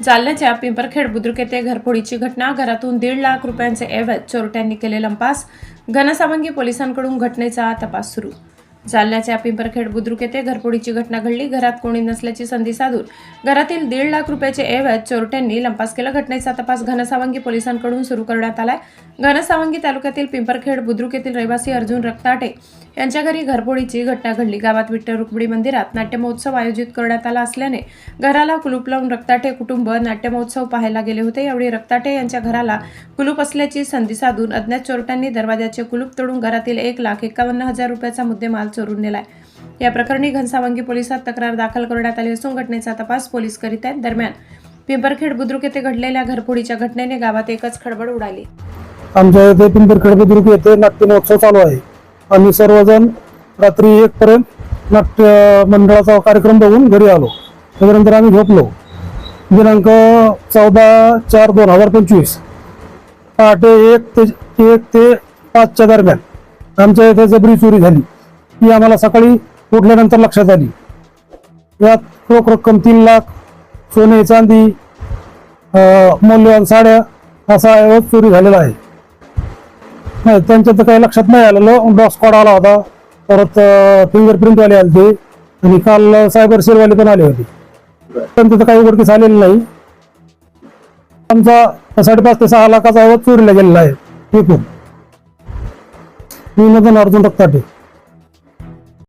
जालन्याच्या पिंपरखेड बुद्रुक येथे घरफोडीची घटना घरातून दीड लाख रुपयांचे ऐवज चोरट्यांनी केले लंपास घनसावंगी पोलिसांकडून घटनेचा तपास सुरू जालन्याच्या पिंपरखेड बुद्रुक येथे घरपोडीची घटना घडली. घरात कोणी नसल्याची संधी साधून घरातील दीड लाख रुपयाचे ऐवज चोरट्यांनी लंपास केला. घटनेचा तपास घनसावंगी पोलिसांकडून सुरू करण्यात आलाय. घनसावंगी तालुक्यातील पिंपरखेड बुद्रुक येथील रहिवासी अर्जुन रक्ताटे यांच्या घरी घरपोडीची घटना घडली. गावात विठ्ठल रुक्मिणी मंदिरात नाट्य महोत्सव आयोजित करण्यात आला असल्याने घराला कुलूप लावून रक्ताटे कुटुंब नाट्य महोत्सव पाहायला गेले होते. यावेळी रक्ताटे यांच्या घराला कुलूप असल्याची संधी साधून अज्ञात चोरट्यांनी दरवाजाचे कुलूप तोडून घरातील एक लाख एकावन्न हजार रुपयाचा मुद्देमाल चोरून नेलाय. या प्रकरणी घनसावंगी पोलिसात तक्रार दाखल करण्यात आली असून घटनेचा तपास पोलीस करीत आहेत. दरम्यान पिंपरखेड बुद्रुक येथे घडलेल्या घरफोडीच्या घटनेने गावात एकच खळबळ उडाली. आमच्या इथे पिंपरखेड बुद्रुक येथे नाट्य महोत्सव चालू आहे. आम्ही सर्वजण रात्री एक पर्यंत नाट्य मंडळाचा कार्यक्रम बघून घरी आलो. त्याच्यानंतर आम्ही झोपलो. दिनांक चौदा चार दोन हजार पंचवीस पहाटे एक ते एक ते पाचच्या दरम्यान आमच्या इथे जबरी चोरी झाली. ही आम्हाला सकाळी उठल्यानंतर लक्षात आली. यात रोख रक्कम तीन लाख सोने चांदी मौल्यवान साड्या असा ऐवज चोरी झालेला आहे. नाही त्यांच्या तर काही लक्षात नाही आलेलं. डॉग स्क्वॉड आला होता. परत फिंगरप्रिंट वाले आले ते आणि काल सायबर सेल वाले पण आले होते. त्यांचं तर काही उघडकीस आलेलं नाही. आमचा साडेपाच ते सहा लाखाचा आवाज चोरीला गेलेला आहे. एकूण मी मदन अर्जुन रक्ताटे.